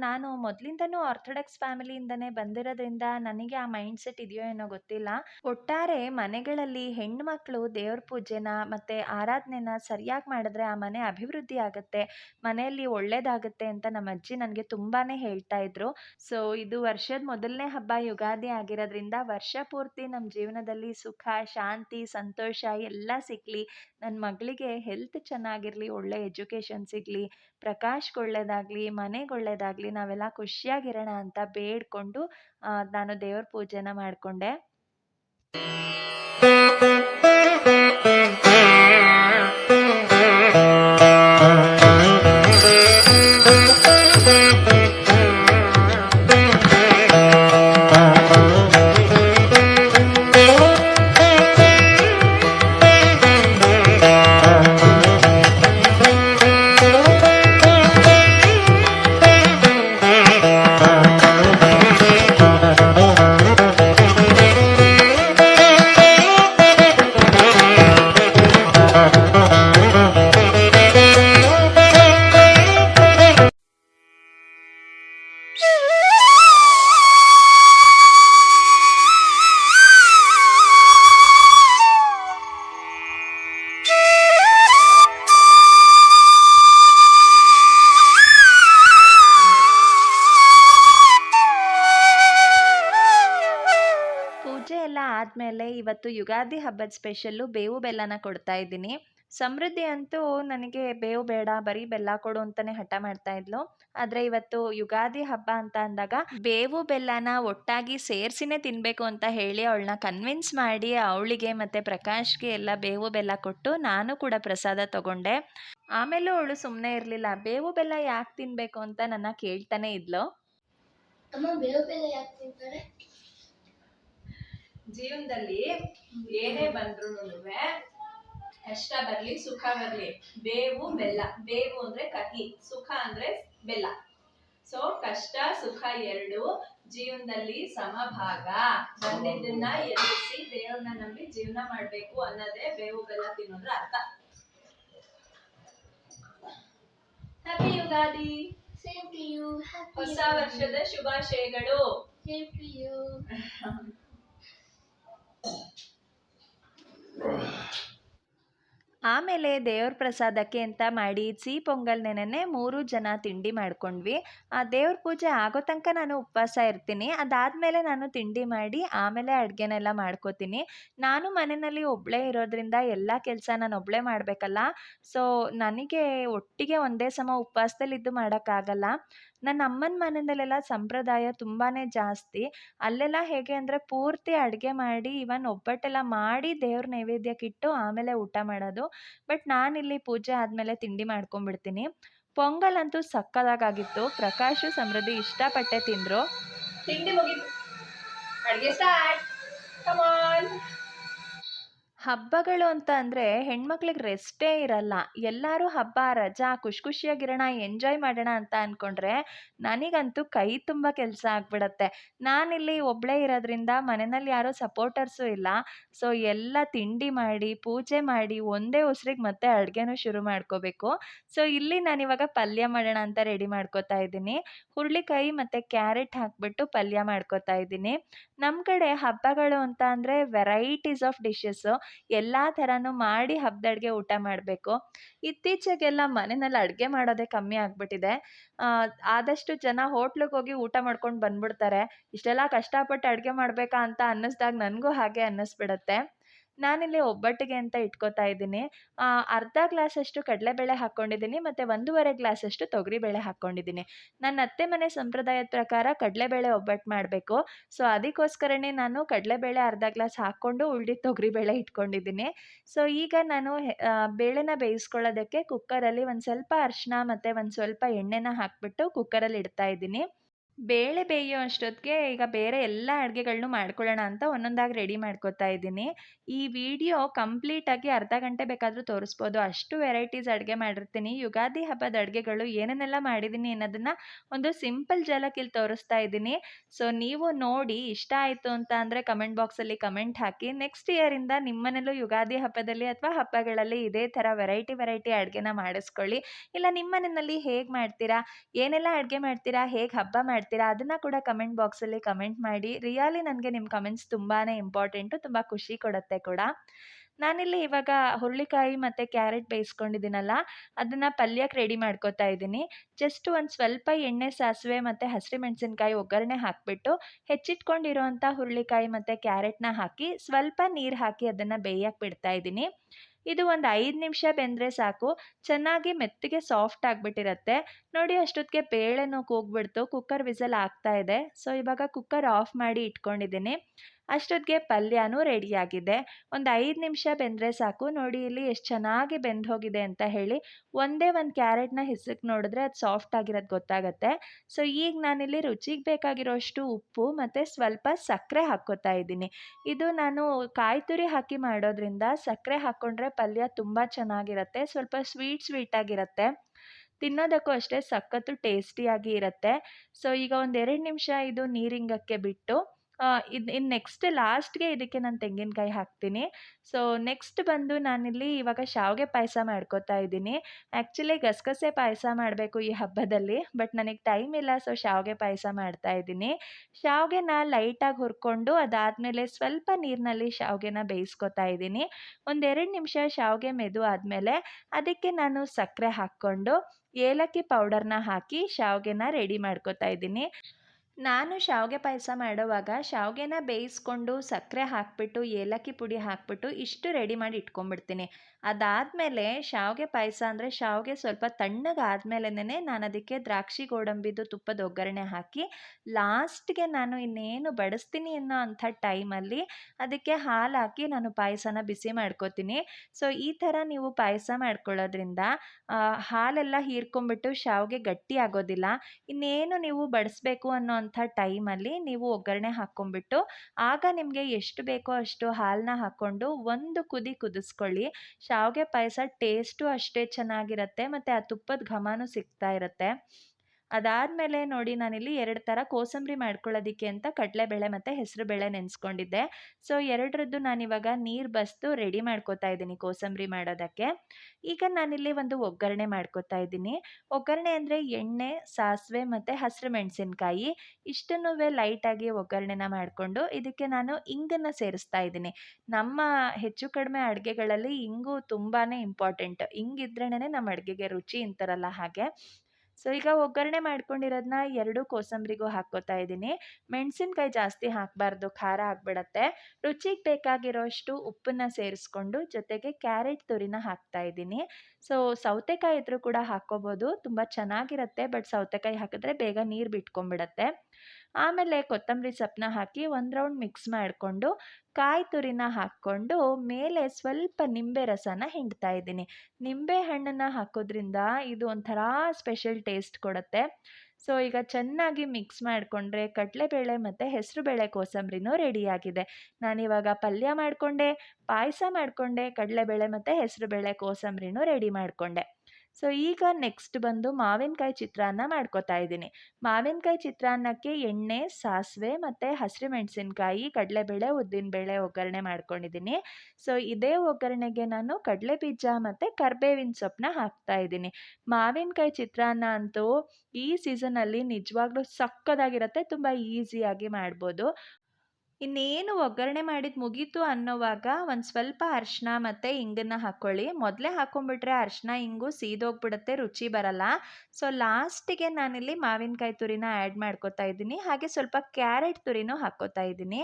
ನಾನು ಮೊದಲಿಂದನೂ ಆರ್ಥೋಡಾಕ್ಸ್ ಫ್ಯಾಮಿಲಿಯಿಂದನೇ ಬಂದಿರೋದ್ರಿಂದ ನನಗೆ ಆ ಮೈಂಡ್ ಸೆಟ್ ಇದೆಯೋ ಏನೋ ಗೊತ್ತಿಲ್ಲ. ಒಟ್ಟಾರೆ ಮನೆಗಳಲ್ಲಿ ಹೆಣ್ಮಕ್ಳು ದೇವ್ರ ಪೂಜೆನ ಮತ್ತು ಆರಾಧನೆನ ಸರಿಯಾಗಿ ಮಾಡಿದ್ರೆ ಆ ಮನೆ ಅಭಿವೃದ್ಧಿ ಆಗುತ್ತೆ, ಮನೆಯಲ್ಲಿ ಒಳ್ಳೇದಾಗುತ್ತೆ ಅಂತ ನಮ್ಮ ಅಜ್ಜಿ ನನಗೆ ತುಂಬಾ ಹೇಳ್ತಾ ಇದ್ರು. ಸೊ, ಇದು ವರ್ಷದ ಮೊದಲನೇ ಹಬ್ಬ ಯುಗಾದಿ ಆಗಿರೋದ್ರಿಂದ ವರ್ಷ ಪೂರ್ತಿ ನಮ್ಮ ಜೀವನದಲ್ಲಿ ಸುಖ, ಶಾಂತಿ, ಸಂತೋಷ ಎಲ್ಲ ಸಿಕ್ಕಲಿ ನನ್ನ ಮಗಳಿಗೆ ಹೆಲ್ತ್ ಚೆನ್ನಾಗಿರಲಿ, ಒಳ್ಳೆ ಎಜುಕೇಷನ್ ಸಿಗಲಿ, ಪ್ರಕಾಶ್ಗೆ ಒಳ್ಳೇದಾಗಲಿ, ಮನೆಗೆ ಒಳ್ಳೇದಾಗಲಿ ನಾವೆಲ್ಲ ಖುಷಿಯಾಗಿರೋಣ ಅಂತ ಬೇಡ್ಕೊಂಡು ನಾನು ದೇವ್ರ ಪೂಜೆನ ಮಾಡಿಕೊಂಡೆ. ಇವತ್ತು ಯುಗಾದಿ ಹಬ್ಬದ ಸ್ಪೆಷಲ್ಲು ಬೇವು ಬೆಲ್ಲನ ಕೊಡ್ತಾ ಇದ್ದೀನಿ. ಸಮೃದ್ಧಿ ಅಂತೂ ನನಗೆ ಬೇವು ಬೇಡ, ಬರೀ ಬೆಲ್ಲ ಕೊಡು ಅಂತಾನೆ ಹಠ ಮಾಡ್ತಾ ಇದ್ಲು. ಆದರೆ ಇವತ್ತು ಯುಗಾದಿ ಹಬ್ಬ ಅಂತ ಅಂದಾಗ ಬೇವು ಬೆಲ್ಲನ ಒಟ್ಟಾಗಿ ಸೇರಿಸಿನೇ ತಿನ್ನಬೇಕು ಅಂತ ಹೇಳಿ ಅವಳನ್ನ ಕನ್ವಿನ್ಸ್ ಮಾಡಿ ಅವಳಿಗೆ ಮತ್ತು ಪ್ರಕಾಶ್ಗೆ ಎಲ್ಲ ಬೇವು ಬೆಲ್ಲ ಕೊಟ್ಟು ನಾನು ಕೂಡ ಪ್ರಸಾದ ತಗೊಂಡೆ. ಆಮೇಲೂ ಅವಳು ಸುಮ್ಮನೆ ಇರಲಿಲ್ಲ. ಬೇವು ಬೆಲ್ಲ ಯಾಕೆ ತಿನ್ನಬೇಕು ಅಂತ ನನ್ನ ಕೇಳ್ತಾನೆ ಇದ್ಲು.
ಬೇವು ಬೆಲ್ಲ ಯಾಕೆ ತಿಂತಾರೆ?
ಜೀವನದಲ್ಲಿ ಏನೇ ಬಂದ್ರು ಕಷ್ಟ ಬರ್ಲಿ ಸುಖ ಬರ್ಲಿ. ಬೇವು ಬೆಲ್ಲ. ಬೇವು ಅಂದ್ರೆ ಕಹಿ ಸುಖ ಅಂದ್ರೆ ಬೆಲ್ಲ. ಸೊ ಕಷ್ಟ ಸುಖ ಎರಡು ಜೀವನದಲ್ಲಿ ಸಮಭಾಗ. ಬಂದಿದ್ದನ್ನ ಎದುರಿಸಿ ದೇವ್ರನ್ನ ನಂಬಿ ಜೀವನ ಮಾಡ್ಬೇಕು ಅನ್ನೋದೇ ಬೇವು ಬೆಲ್ಲ ತಿನ್ನೋದ್ರ ಅರ್ಥ. ಹ್ಯಾಪಿ ಯುಗಾದಿ ಹೊಸ ವರ್ಷದ ಶುಭಾಶಯಗಳು. ಆಮೇಲೆ ದೇವ್ರ ಪ್ರಸಾದಕ್ಕೆ ಅಂತ ಮಾಡಿ? ಸಿಹಿ ಪೊಂಗಲ್ ನೆನೆ ಮೂರು ಜನ ತಿಂಡಿ ಮಾಡ್ಕೊಂಡ್ವಿ. ಆ ದೇವ್ರ ಪೂಜೆ ಆಗೋ ತನಕ ನಾನು ಉಪವಾಸ ಇರ್ತೀನಿ. ಅದಾದಮೇಲೆ ನಾನು ತಿಂಡಿ ಮಾಡಿ ಆಮೇಲೆ ಅಡುಗೆನೆಲ್ಲ ಮಾಡ್ಕೋತೀನಿ. ನಾನು ಮನೆಯಲ್ಲಿ ಒಬ್ಬಳೇ ಇರೋದ್ರಿಂದ ಎಲ್ಲ ಕೆಲಸ ನಾನು ಒಬ್ಬಳೇ ಮಾಡಬೇಕಲ್ಲ. ಸೊ, ನನಗೆ ಒಟ್ಟಿಗೆ ಒಂದೇ ಸಮ ಉಪವಾಸದಲ್ಲಿದ್ದು ಮಾಡೋಕ್ಕಾಗಲ್ಲ. ನನ್ನ ಅಮ್ಮನ ಮನೆಯಲ್ಲೆಲ್ಲ ಸಂಪ್ರದಾಯ ತುಂಬಾ ಜಾಸ್ತಿ. ಅಲ್ಲೆಲ್ಲ ಹೇಗೆ ಅಂದರೆ ಪೂರ್ತಿ ಅಡುಗೆ ಮಾಡಿ ಇವನ್ ಒಬ್ಬಟ್ಟೆಲ್ಲ ಮಾಡಿ ದೇವ್ರ ನೈವೇದ್ಯಕ್ಕಿಟ್ಟು ಆಮೇಲೆ ಊಟ ಮಾಡೋದು. ಬಟ್ ನಾನಿಲ್ಲಿ ಪೂಜೆ ಆದಮೇಲೆ ತಿಂಡಿ ಮಾಡ್ಕೊಂಡ್ಬಿಡ್ತೀನಿ. ಪೊಂಗಲ್ ಅಂತೂ ಸಕ್ಕದಾಗಿತ್ತು ಪ್ರಕಾಶು ಸಮೃದ್ಧಿ ಇಷ್ಟಪಟ್ಟೆ ತಿಂದರು.
ತಿಂಡಿ ಮುಗಿತು. ಅಡುಗೆ ಸ್ಟಾರ್ಟ್
ಹಬ್ಬಗಳು ಅಂತ ಅಂದರೆ ಹೆಣ್ಮಕ್ಳಿಗೆ ರೆಸ್ಟೇ ಇರಲ್ಲ. ಎಲ್ಲರೂ ಹಬ್ಬ, ರಜಾ ಖುಷಿ ಖುಷಿಯಾಗಿರೋಣ ಎಂಜಾಯ್ ಮಾಡೋಣ ಅಂತ ಅಂದ್ಕೊಂಡ್ರೆ ನನಗಂತೂ ಕೈ ತುಂಬ ಕೆಲಸ ಆಗ್ಬಿಡತ್ತೆ. ನಾನಿಲ್ಲಿ ಒಬ್ಬಳೇ ಇರೋದ್ರಿಂದ ಮನೆಯಲ್ಲಿ ಯಾರೂ ಸಪೋರ್ಟರ್ಸು ಇಲ್ಲ. ಸೊ ಎಲ್ಲ ತಿಂಡಿ ಮಾಡಿ, ಪೂಜೆ ಮಾಡಿ ಒಂದೇ ಉಸಿರಿಗೆ ಮತ್ತೆ ಅಡುಗೆನೂ ಶುರು ಮಾಡ್ಕೋಬೇಕು. ಸೊ ಇಲ್ಲಿ ನಾನಿವಾಗ ಪಲ್ಯ ಮಾಡೋಣ ಅಂತ ರೆಡಿ ಮಾಡ್ಕೋತಾ ಇದ್ದೀನಿ. ಹುರುಳಿಕಾಯಿ ಮತ್ತು ಕ್ಯಾರೆಟ್ ಹಾಕ್ಬಿಟ್ಟು ಪಲ್ಯ ಮಾಡ್ಕೋತಾ ಇದ್ದೀನಿ. ನಮ್ಮ ಕಡೆ ಹಬ್ಬಗಳು ಅಂತ ಅಂದರೆ ವೆರೈಟೀಸ್ ಆಫ್ ಡಿಶಸ್ಸು ಎಲ್ಲ ಥರನೂ ಮಾಡಿ ಹಬ್ಬದ ಊಟ ಮಾಡಬೇಕು. ಇತ್ತೀಚೆಗೆಲ್ಲ ಮನೆಯಲ್ಲಿ ಅಡುಗೆ ಮಾಡೋದೇ ಕಮ್ಮಿ ಆಗಿಬಿಟ್ಟಿದೆ. ಆದಷ್ಟು ಜನ ಹೋಟ್ಲಿಗೆ ಹೋಗಿ ಊಟ ಮಾಡ್ಕೊಂಡು ಬಂದ್ಬಿಡ್ತಾರೆ. ಇಷ್ಟೆಲ್ಲ ಕಷ್ಟಪಟ್ಟು ಅಡುಗೆ ಮಾಡಬೇಕಾ ಅಂತ ಅನ್ನಿಸ್ದಾಗ ನನಗೂ ಹಾಗೆ ಅನ್ನಿಸ್ಬಿಡತ್ತೆ. ನಾನಿಲ್ಲಿ ಒಬ್ಬಟ್ಟಿಗೆ ಅಂತ ಇಟ್ಕೋತಾ ಇದ್ದೀನಿ. ಅರ್ಧ ಗ್ಲಾಸಷ್ಟು ಕಡಲೆಬೇಳೆ ಹಾಕ್ಕೊಂಡಿದ್ದೀನಿ ಮತ್ತು ಒಂದೂವರೆ ಗ್ಲಾಸಷ್ಟು ತೊಗರಿಬೇಳೆ ಹಾಕ್ಕೊಂಡಿದ್ದೀನಿ. ನನ್ನ ಅತ್ತೆ ಮನೆ ಸಂಪ್ರದಾಯದ ಪ್ರಕಾರ ಕಡಲೆಬೇಳೆ ಒಬ್ಬಟ್ಟು ಮಾಡಬೇಕು. ಸೊ, ಅದಕ್ಕೋಸ್ಕರನೇ ನಾನು ಕಡಲೆಬೇಳೆ ಅರ್ಧ ಗ್ಲಾಸ್ ಹಾಕ್ಕೊಂಡು ಉಳಿದ ತೊಗರಿಬೇಳೆ ಇಟ್ಕೊಂಡಿದ್ದೀನಿ. ಸೊ, ಈಗ ನಾನು ಬೇಳೆನ ಬೇಯಿಸ್ಕೊಳ್ಳೋದಕ್ಕೆ ಕುಕ್ಕರಲ್ಲಿ ಒಂದು ಸ್ವಲ್ಪ ಅರಿಶಿನ ಮತ್ತು ಒಂದು ಸ್ವಲ್ಪ ಎಣ್ಣೆನ ಹಾಕ್ಬಿಟ್ಟು ಕುಕ್ಕರಲ್ಲಿ ಇಡ್ತಾ ಇದ್ದೀನಿ. ಬೇಳೆ ಬೇಯೋ ಅಷ್ಟೊತ್ತಿಗೆ ಈಗ ಬೇರೆ ಎಲ್ಲ ಅಡುಗೆಗಳ್ನೂ ಮಾಡ್ಕೊಳ್ಳೋಣ ಅಂತ ಒಂದೊಂದಾಗಿ ರೆಡಿ ಮಾಡ್ಕೊತಾ ಇದ್ದೀನಿ. ಈ ವಿಡಿಯೋ ಕಂಪ್ಲೀಟಾಗಿ ಅರ್ಧ ಗಂಟೆ ಬೇಕಾದರೂ ತೋರಿಸ್ಬೋದು. ಅಷ್ಟು ವೆರೈಟೀಸ್ ಅಡುಗೆ ಮಾಡಿರ್ತೀನಿ. ಯುಗಾದಿ ಹಬ್ಬದ ಅಡುಗೆಗಳು ಏನೇನೆಲ್ಲ ಮಾಡಿದ್ದೀನಿ ಅನ್ನೋದನ್ನು ಒಂದು ಸಿಂಪಲ್ ಝಲಕ್ ಇಲ್ಲಿ ತೋರಿಸ್ತಾ ಇದ್ದೀನಿ. ಸೊ ನೀವು ನೋಡಿ ಇಷ್ಟ ಆಯಿತು ಅಂತ ಅಂದರೆ ಕಮೆಂಟ್ ಬಾಕ್ಸಲ್ಲಿ ಕಮೆಂಟ್ ಹಾಕಿ. ನೆಕ್ಸ್ಟ್ ಇಯರಿಂದ ನಿಮ್ಮನೇಲೂ ಯುಗಾದಿ ಹಬ್ಬದಲ್ಲಿ ಅಥವಾ ಹಬ್ಬಗಳಲ್ಲಿ ಇದೇ ಥರ ವೆರೈಟಿ ವೆರೈಟಿ ಅಡುಗೆನ ಮಾಡಿಸ್ಕೊಳ್ಳಿ. ಇಲ್ಲ ನಿಮ್ಮನೆಯಲ್ಲಿ ಹೇಗೆ ಮಾಡ್ತೀರಾ? ಏನೆಲ್ಲ ಅಡುಗೆ ಮಾಡ್ತೀರಾ? ಹೇಗೆ ಹಬ್ಬ ಮಾಡ್ತೀರಾ? ಅದನ್ನು ಕೂಡ ಕಮೆಂಟ್ ಬಾಕ್ಸಲ್ಲಿ ಕಮೆಂಟ್ ಮಾಡಿ. ರಿಯಲಿ ನನಗೆ ನಿಮ್ಮ ಕಮೆಂಟ್ಸ್ ತುಂಬಾ ಇಂಪಾರ್ಟೆಂಟು, ತುಂಬ ಖುಷಿ ಕೊಡುತ್ತೆ ಕೂಡ. ನಾನಿಲ್ಲಿ ಇವಾಗ ಹುರುಳಿಕಾಯಿ ಮತ್ತು ಕ್ಯಾರೆಟ್ ಬೇಯಿಸ್ಕೊಂಡಿದ್ದೀನಲ್ಲ, ಅದನ್ನು ಪಲ್ಯಕ್ಕೆ ರೆಡಿ ಮಾಡ್ಕೋತಾ ಇದ್ದೀನಿ. ಜಸ್ಟ್ ಒಂದು ಸ್ವಲ್ಪ ಎಣ್ಣೆ ಸಾಸಿವೆ ಮತ್ತು ಹಸಿಮೆಣ್ಸಿನ್ಕಾಯಿ ಒಗ್ಗರಣೆ ಹಾಕಿಬಿಟ್ಟು ಹೆಚ್ಚಿಟ್ಕೊಂಡಿರೋವಂಥ ಹುರುಳಿಕಾಯಿ ಮತ್ತು ಕ್ಯಾರೆಟ್ನ ಹಾಕಿ, ಸ್ವಲ್ಪ ನೀರು ಹಾಕಿ ಅದನ್ನು ಬೇಯಕ್ಕೆ ಬಿಡ್ತಾ ಇದ್ದೀನಿ. ಇದು ಒಂದು ಐದು ನಿಮಿಷ ಬೆಂದರೆ ಸಾಕು. ಚೆನ್ನಾಗಿ ಮೆತ್ತಗೆ ಸಾಫ್ಟ್ ಆಗಿಬಿಟ್ಟಿರುತ್ತೆ. ನೋಡಿ ಅಷ್ಟೊತ್ತಿಗೆ ಬೇಳೆನೂ ಕೂಗ್ಬಿಡ್ತು. ಕುಕ್ಕರ್ ವಿಸಲ್ ಆಗ್ತಾ ಇದೆ. ಸೊ ಇವಾಗ ಕುಕ್ಕರ್ ಆಫ್ ಮಾಡಿ ಇಟ್ಕೊಂಡಿದ್ದೀನಿ. ಅಷ್ಟೊತ್ತಿಗೆ ಪಲ್ಯನೂ ರೆಡಿಯಾಗಿದೆ. ಒಂದು ಐದು ನಿಮಿಷ ಬೆಂದರೆ ಸಾಕು. ನೋಡಿ ಇಲ್ಲಿ ಎಷ್ಟು ಚೆನ್ನಾಗಿ ಬೆಂದು ಹೋಗಿದೆ ಅಂತ ಹೇಳಿ ಒಂದೇ ಒಂದು ಕ್ಯಾರೆಟ್ನ ಹಿಸಕ್ಕೆ ನೋಡಿದ್ರೆ ಅದು ಸಾಫ್ಟ್ ಆಗಿರೋದು ಗೊತ್ತಾಗುತ್ತೆ. ಸೊ, ಈಗ ನಾನಿಲ್ಲಿ ರುಚಿಗೆ ಬೇಕಾಗಿರೋಷ್ಟು ಉಪ್ಪು ಮತ್ತು ಸ್ವಲ್ಪ ಸಕ್ಕರೆ ಹಾಕ್ಕೋತಾ ಇದ್ದೀನಿ. ಇದು ನಾನು ಕಾಯಿ ತುರಿ ಹಾಕಿ ಮಾಡೋದ್ರಿಂದ ಸಕ್ಕರೆ ಹಾಕ್ಕೊಂಡ್ರೆ ಪಲ್ಯ ತುಂಬ ಚೆನ್ನಾಗಿರುತ್ತೆ. ಸ್ವಲ್ಪ ಸ್ವೀಟ್ ಸ್ವೀಟಾಗಿರುತ್ತೆ ತಿನ್ನೋದಕ್ಕೂ ಅಷ್ಟೇ ಸಖತ್ತು ಟೇಸ್ಟಿಯಾಗಿ ಇರುತ್ತೆ. ಸೊ, ಈಗ ಒಂದು ಎರಡು ನಿಮಿಷ ಇದು ನೀರಿಂಗಕ್ಕೆ ಬಿಟ್ಟು ಇದು ಇನ್ನು ನೆಕ್ಸ್ಟ್ ಲಾಸ್ಟ್ಗೆ ಇದಕ್ಕೆ ನಾನು ತೆಂಗಿನಕಾಯಿ ಹಾಕ್ತೀನಿ. ಸೊ ನೆಕ್ಸ್ಟ್ ಬಂದು ನಾನಿಲ್ಲಿ ಇವಾಗ ಶಾವಿಗೆ ಪಾಯಸ ಮಾಡ್ಕೋತಾ ಇದ್ದೀನಿ. ಆ್ಯಕ್ಚುಲಿ ಗಸಗಸೆ ಪಾಯಸ ಮಾಡಬೇಕು ಈ ಹಬ್ಬದಲ್ಲಿ ಬಟ್ ನನಗೆ ಟೈಮ್ ಇಲ್ಲ ಸೊ ಶಾವಿಗೆ ಪಾಯಸ ಮಾಡ್ತಾ ಇದ್ದೀನಿ. ಶಾವಿಗೆನ ಲೈಟಾಗಿ ಹುರ್ಕೊಂಡು ಅದಾದಮೇಲೆ ಸ್ವಲ್ಪ ನೀರಿನಲ್ಲಿ ಶಾವಿಗೆನ ಬೇಯಿಸ್ಕೊತಾ ಇದ್ದೀನಿ. ಒಂದೆರಡು ನಿಮಿಷ ಶಾವಿಗೆ ಮೆದು ಆದಮೇಲೆ ಅದಕ್ಕೆ ನಾನು ಸಕ್ಕರೆ ಹಾಕ್ಕೊಂಡು ಏಲಕ್ಕಿ ಪೌಡರ್ನ ಹಾಕಿ ಶಾವಿಗೆನ ರೆಡಿ ಮಾಡ್ಕೋತಾ ಇದ್ದೀನಿ. ನಾನು ಶಾವಿಗೆ ಪಾಯಸ ಮಾಡುವಾಗ ಶಾವಿಗೆನ ಬೇಯಿಸ್ಕೊಂಡು ಸಕ್ಕರೆ ಹಾಕಿಬಿಟ್ಟು, ಏಲಕ್ಕಿ ಪುಡಿ ಹಾಕಿಬಿಟ್ಟು ಇಷ್ಟು ರೆಡಿ ಮಾಡಿ ಇಟ್ಕೊಂಡ್ಬಿಡ್ತೀನಿ. ಅದಾದಮೇಲೆ ಶಾವಿಗೆ ಪಾಯಸ ಅಂದರೆ ಶಾವಿಗೆ ಸ್ವಲ್ಪ ತಣ್ಣಗಾದ್ಮೇಲೆನೇ ನಾನು ಅದಕ್ಕೆ ದ್ರಾಕ್ಷಿ ಗೋಡಂಬಿದು ತುಪ್ಪದ ಒಗ್ಗರಣೆ ಹಾಕಿ, ಲಾಸ್ಟ್ಗೆ ನಾನು ಇನ್ನೇನು ಬಡಿಸ್ತೀನಿ ಅನ್ನೋ ಅಂಥ ಟೈಮಲ್ಲಿ ಅದಕ್ಕೆ ಹಾಲು ಹಾಕಿ ನಾನು ಪಾಯಸನ ಬಿಸಿ ಮಾಡ್ಕೋತೀನಿ. ಸೊ, ಈ ಥರ ನೀವು ಪಾಯಸ ಮಾಡ್ಕೊಳ್ಳೋದ್ರಿಂದ ಹಾಲೆಲ್ಲ ಹೀರ್ಕೊಂಬಿಟ್ಟು ಶಾವಿಗೆ ಗಟ್ಟಿ ಆಗೋದಿಲ್ಲ. ಇನ್ನೇನು ನೀವು ಬಡಿಸ್ಬೇಕು ಅನ್ನೋ ಅಂಥ ಟೈಮಲ್ಲಿ ನೀವು ಒಗ್ಗರಣೆ ಹಾಕ್ಕೊಂಬಿಟ್ಟು ಆಗ ನಿಮಗೆ ಎಷ್ಟು ಬೇಕೋ ಅಷ್ಟು ಹಾಲನ್ನ ಹಾಕ್ಕೊಂಡು ಒಂದು ಕುದಿ ಕುದಿಸ್ಕೊಳ್ಳಿ. ಶಾವಿಗೆ ಪಾಯಸ ಟೇಸ್ಟು ಅಷ್ಟೇ ಚೆನ್ನಾಗಿರುತ್ತೆ, ಮತ್ತು ಆ ತುಪ್ಪದ ಘಮನೂ ಸಿಗ್ತಾ ಇರುತ್ತೆ. ಅದಾದಮೇಲೆ ನೋಡಿ ನಾನಿಲ್ಲಿ ಎರಡು ಥರ ಕೋಸಂಬರಿ ಮಾಡ್ಕೊಳ್ಳೋದಿಕ್ಕೆ ಅಂತ ಕಡಲೆಬೇಳೆ ಮತ್ತು ಹೆಸರುಬೇಳೆ ನೆನೆಸ್ಕೊಂಡಿದ್ದೆ. ಸೊ, ಎರಡರದ್ದು ನಾನಿವಾಗ ನೀರು ಬಸ್ದು ರೆಡಿ ಮಾಡ್ಕೋತಾ ಇದ್ದೀನಿ ಕೋಸಂಬರಿ ಮಾಡೋದಕ್ಕೆ. ಈಗ ನಾನಿಲ್ಲಿ ಒಂದು ಒಗ್ಗರಣೆ ಮಾಡ್ಕೋತಾ ಇದ್ದೀನಿ. ಒಗ್ಗರಣೆ ಅಂದರೆ ಎಣ್ಣೆ, ಸಾಸಿವೆ ಮತ್ತು ಹಸಿರು ಮೆಣಸಿನ್ಕಾಯಿ. ಇಷ್ಟನ್ನೂ ಲೈಟಾಗಿ ಒಗ್ಗರಣೆನ ಮಾಡಿಕೊಂಡು ಇದಕ್ಕೆ ನಾನು ಇಂಗನ್ನು ಸೇರಿಸ್ತಾ ಇದ್ದೀನಿ. ನಮ್ಮ ಹೆಚ್ಚು ಕಡಿಮೆ ಅಡುಗೆಗಳಲ್ಲಿ ಇಂಗು ತುಂಬಾ ಇಂಪಾರ್ಟೆಂಟ್ ಇಂಗಿದ್ರೇ ನಮ್ಮ ಅಡುಗೆಗೆ ರುಚಿ ಅಂತಾರಲ್ಲ ಹಾಗೆ. ಸೊ, ಈಗ ಒಗ್ಗರಣೆ ಮಾಡ್ಕೊಂಡಿರೋದನ್ನ ಎರಡು ಕೋಸಂಬರಿಗೂ ಹಾಕ್ಕೋತಾ ಇದ್ದೀನಿ. ಮೆಣಸಿನ್ಕಾಯಿ ಜಾಸ್ತಿ ಹಾಕಬಾರ್ದು, ಖಾರ ಆಗ್ಬಿಡತ್ತೆ. ರುಚಿಗೆ ಬೇಕಾಗಿರೋಷ್ಟು ಉಪ್ಪನ್ನ ಸೇರಿಸ್ಕೊಂಡು ಜೊತೆಗೆ ಕ್ಯಾರೆಟ್ ತುರಿನ ಹಾಕ್ತಾ ಇದ್ದೀನಿ. ಸೊ, ಸೌತೆಕಾಯಿ ಇದ್ರೂ ಕೂಡ ಹಾಕ್ಕೋಬೋದು. ತುಂಬ ಚೆನ್ನಾಗಿರುತ್ತೆ, ಬಟ್ ಸೌತೆಕಾಯಿ ಹಾಕಿದ್ರೆ ಬೇಗ ನೀರು ಬಿಟ್ಕೊಂಡ್ಬಿಡತ್ತೆ. ಆಮೇಲೆ ಕೊತ್ತಂಬರಿ ಸೊಪ್ಪನ್ನ ಹಾಕಿ ಒಂದು ರೌಂಡ್ ಮಿಕ್ಸ್ ಮಾಡಿಕೊಂಡು ಕಾಯಿ ತುರಿನ ಹಾಕ್ಕೊಂಡು ಮೇಲೆ ಸ್ವಲ್ಪ ನಿಂಬೆ ರಸನ ಹಿಂಡ್ತಾ ಇದ್ದೀನಿ. ನಿಂಬೆ ಹಣ್ಣನ್ನು ಹಾಕೋದ್ರಿಂದ ಇದು ಒಂಥರ ಸ್ಪೆಷಲ್ ಟೇಸ್ಟ್ ಕೊಡುತ್ತೆ. ಸೊ ಈಗ ಚೆನ್ನಾಗಿ ಮಿಕ್ಸ್ ಮಾಡಿಕೊಂಡ್ರೆ ಕಡಲೆಬೇಳೆ ಮತ್ತು ಹೆಸರುಬೇಳೆ ಕೋಸಂಬರಿನೂ ರೆಡಿಯಾಗಿದೆ ನಾನಿವಾಗ ಪಲ್ಯ ಮಾಡಿಕೊಂಡೆ, ಪಾಯಸ ಮಾಡಿಕೊಂಡೆ, ಕಡಲೆಬೇಳೆ ಮತ್ತು ಹೆಸರುಬೇಳೆ ಕೋಸಂಬರಿನೂ ರೆಡಿ ಮಾಡಿಕೊಂಡೆ. ಸೊ, ಈಗ ನೆಕ್ಸ್ಟ್ ಬಂದು ಮಾವಿನಕಾಯಿ ಚಿತ್ರಾನ್ನ ಮಾಡ್ಕೋತಾ ಇದ್ದೀನಿ. ಮಾವಿನಕಾಯಿ ಚಿತ್ರಾನ್ನಕ್ಕೆ ಎಣ್ಣೆ, ಸಾಸಿವೆ ಮತ್ತು ಹಸಿರು ಮೆಣಸಿನ್ಕಾಯಿ ಕಡಲೆಬೇಳೆ, ಉದ್ದಿನಬೇಳೆ ಒಗ್ಗರಣೆ ಮಾಡ್ಕೊಂಡಿದ್ದೀನಿ. ಸೊ, ಇದೇ ಒಗ್ಗರಣೆಗೆ ನಾನು ಕಡಲೆ ಬೀಜ ಮತ್ತು ಕರ್ಬೇವಿನ ಸೊಪ್ಪನ್ನ ಹಾಕ್ತಾ ಇದ್ದೀನಿ. ಮಾವಿನಕಾಯಿ ಚಿತ್ರಾನ್ನ ಅಂತೂ ಈ ಸೀಸನಲ್ಲಿ ನಿಜವಾಗ್ಲೂ ಸಕ್ಕದಾಗಿರುತ್ತೆ, ತುಂಬ ಈಸಿಯಾಗಿ ಮಾಡ್ಬೋದು. ಇನ್ನೇನು ಒಗ್ಗರಣೆ ಮಾಡಿದ್ದು ಮುಗೀತು ಅನ್ನೋವಾಗ ಒಂದು ಸ್ವಲ್ಪ ಅರಿಶಿನ ಮತ್ತು ಇಂಗನ್ನು ಹಾಕ್ಕೊಳ್ಳಿ ಮೊದಲೇ ಹಾಕ್ಕೊಂಬಿಟ್ರೆ ಅರಿಶಿನ ಇಂಗು ಸೀದೋಗ್ಬಿಡುತ್ತೆ, ರುಚಿ ಬರಲ್ಲ. ಸೊ ಲಾಸ್ಟಿಗೆ ನಾನಿಲ್ಲಿ ಮಾವಿನಕಾಯಿ ತುರಿನ ಆ್ಯಡ್ ಮಾಡ್ಕೋತಾ ಇದ್ದೀನಿ. ಹಾಗೆ ಸ್ವಲ್ಪ ಕ್ಯಾರೆಟ್ ತುರಿನೂ ಹಾಕ್ಕೋತಾ ಇದ್ದೀನಿ.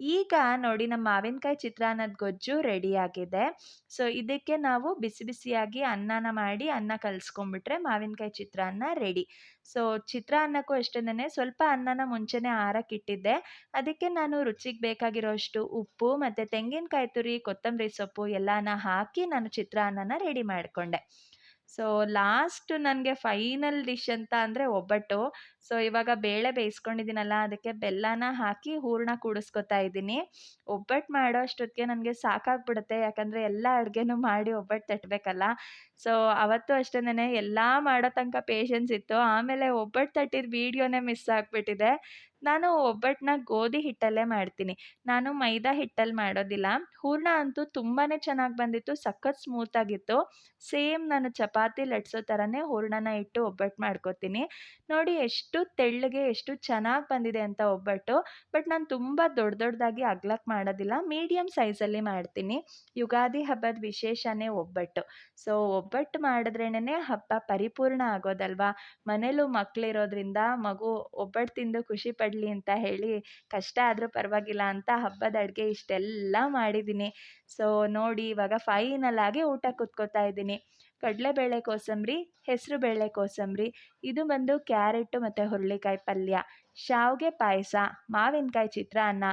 ಈಗ ನೋಡಿ ನಮ್ಮ ಮಾವಿನಕಾಯಿ ಚಿತ್ರಾನ್ನದ ಗೊಜ್ಜು ರೆಡಿಯಾಗಿದೆ ಸೊ ಇದಕ್ಕೆ ನಾವು ಬಿಸಿ ಬಿಸಿಯಾಗಿ ಅನ್ನನ ಮಾಡಿ ಅನ್ನ ಕಲಿಸ್ಕೊಂಬಿಟ್ರೆ ಮಾವಿನಕಾಯಿ ಚಿತ್ರಾನ್ನ ರೆಡಿ ಸೊ ಚಿತ್ರಾನ್ನಕ್ಕೂ ಅಷ್ಟೇ ಸ್ವಲ್ಪ ಅನ್ನನ ಮುಂಚೆನೇ ಆರಕ್ಕಿಟ್ಟಿದ್ದೆ. ಅದಕ್ಕೆ ನಾನು ರುಚಿಗೆ ಬೇಕಾಗಿರೋಷ್ಟು ಉಪ್ಪು ಮತ್ತು ತೆಂಗಿನಕಾಯಿ ತುರಿ, ಕೊತ್ತಂಬರಿ ಸೊಪ್ಪು ಎಲ್ಲನ ಹಾಕಿ ನಾನು ಚಿತ್ರಾನ್ನನ ರೆಡಿ ಮಾಡಿಕೊಂಡೆ. ಸೊ ಲಾಸ್ಟ್ ನನಗೆ ಫೈನಲ್ ಡಿಶ್ ಅಂತ ಅಂದರೆ ಒಬ್ಬಟ್ಟು. ಸೊ, ಇವಾಗ ಬೇಳೆ ಬೇಯಿಸ್ಕೊಂಡಿದ್ದೀನಲ್ಲ, ಅದಕ್ಕೆ ಬೆಲ್ಲನ ಹಾಕಿ ಹೂರಣ ಕೂಡಿಸ್ಕೊತಾ ಇದ್ದೀನಿ. ಒಬ್ಬಟ್ಟು ಮಾಡೋ ಅಷ್ಟೊತ್ತಿಗೆ ನನಗೆ ಸಾಕಾಗ್ಬಿಡುತ್ತೆ, ಯಾಕಂದರೆ ಎಲ್ಲ ಅಡುಗೆನೂ ಮಾಡಿ ಒಬ್ಬಟ್ಟು ತಟ್ಟಬೇಕಲ್ಲ ಸೊ, ಅವತ್ತು ಅಷ್ಟೇ ಎಲ್ಲ ಮಾಡೋ ತನಕ ಪೇಷನ್ಸ್ ಇತ್ತು. ಆಮೇಲೆ ಒಬ್ಬಟ್ಟು ತಟ್ಟಿದ ವೀಡಿಯೋನೇ ಮಿಸ್ ಆಗಿಬಿಟ್ಟಿದೆ. ನಾನು ಒಬ್ಬಟ್ಟನ್ನ ಗೋಧಿ ಹಿಟ್ಟಲ್ಲೇ ಮಾಡ್ತೀನಿ. ನಾನು ಮೈದಾ ಹಿಟ್ಟಲ್ಲಿ ಮಾಡೋದಿಲ್ಲ. ಹೂರ್ಣ ಅಂತೂ ತುಂಬಾ ಚೆನ್ನಾಗಿ ಬಂದಿತ್ತು, ಸಖತ್ ಸ್ಮೂತಾಗಿತ್ತು ಸೇಮ್ ನಾನು ಚಪಾತಿ ಲಟ್ಸೋ ಥರನೇ ಹೂರ್ಣನ ಇಟ್ಟು ಒಬ್ಬಟ್ಟು ಮಾಡ್ಕೋತೀನಿ. ನೋಡಿ, ಎಷ್ಟು ತೆಳ್ಳಗೆ, ಎಷ್ಟು ಚೆನ್ನಾಗಿ ಬಂದಿದೆ ಅಂತ ಒಬ್ಬಟ್ಟು. ಬಟ್ ನಾನು ತುಂಬ ದೊಡ್ಡ ದೊಡ್ಡದಾಗಿ ಅಗ್ಲಕ್ಕೆ ಮಾಡೋದಿಲ್ಲ. ಮೀಡಿಯಮ್ ಸೈಜಲ್ಲಿ ಮಾಡ್ತೀನಿ. ಯುಗಾದಿ ಹಬ್ಬದ ವಿಶೇಷನೇ ಒಬ್ಬಟ್ಟು. ಸೊ, ಒಬ್ಬಟ್ಟು ಮಾಡಿದ್ರೇನೆ ಹಬ್ಬ ಪರಿಪೂರ್ಣ ಆಗೋದಲ್ವಾ? ಮನೇಲೂ ಮಕ್ಕಳಿರೋದ್ರಿಂದ ಮಗು ಒಬ್ಬಟ್ಟು ತಿಂದು ಖುಷಿ ಪಡಲಿ ಅಂತ ಹೇಳಿ ಕಷ್ಟ ಆದರೂ ಪರವಾಗಿಲ್ಲ ಅಂತ ಹಬ್ಬದ ಅಡುಗೆ ಇಷ್ಟೆಲ್ಲ ಮಾಡಿದ್ದೀನಿ ಸೊ, ನೋಡಿ ಇವಾಗ ಫೈನಲ್ ಆಗಿ ಊಟ ಕುತ್ಕೋತಾ ಇದ್ದೀನಿ. ಕಡಲೆಬೇಳೆ ಕೋಸಂಬರಿ, ಹೆಸರುಬೇಳೆ ಕೋಸಂಬರಿ, ಇದು ಬಂದು ಕ್ಯಾರೆಟು ಮತ್ತು ಹುರುಳಿಕಾಯಿ ಪಲ್ಯ, ಶಾವಿಗೆ ಪಾಯಸ, ಮಾವಿನಕಾಯಿ ಚಿತ್ರಾನ್ನ,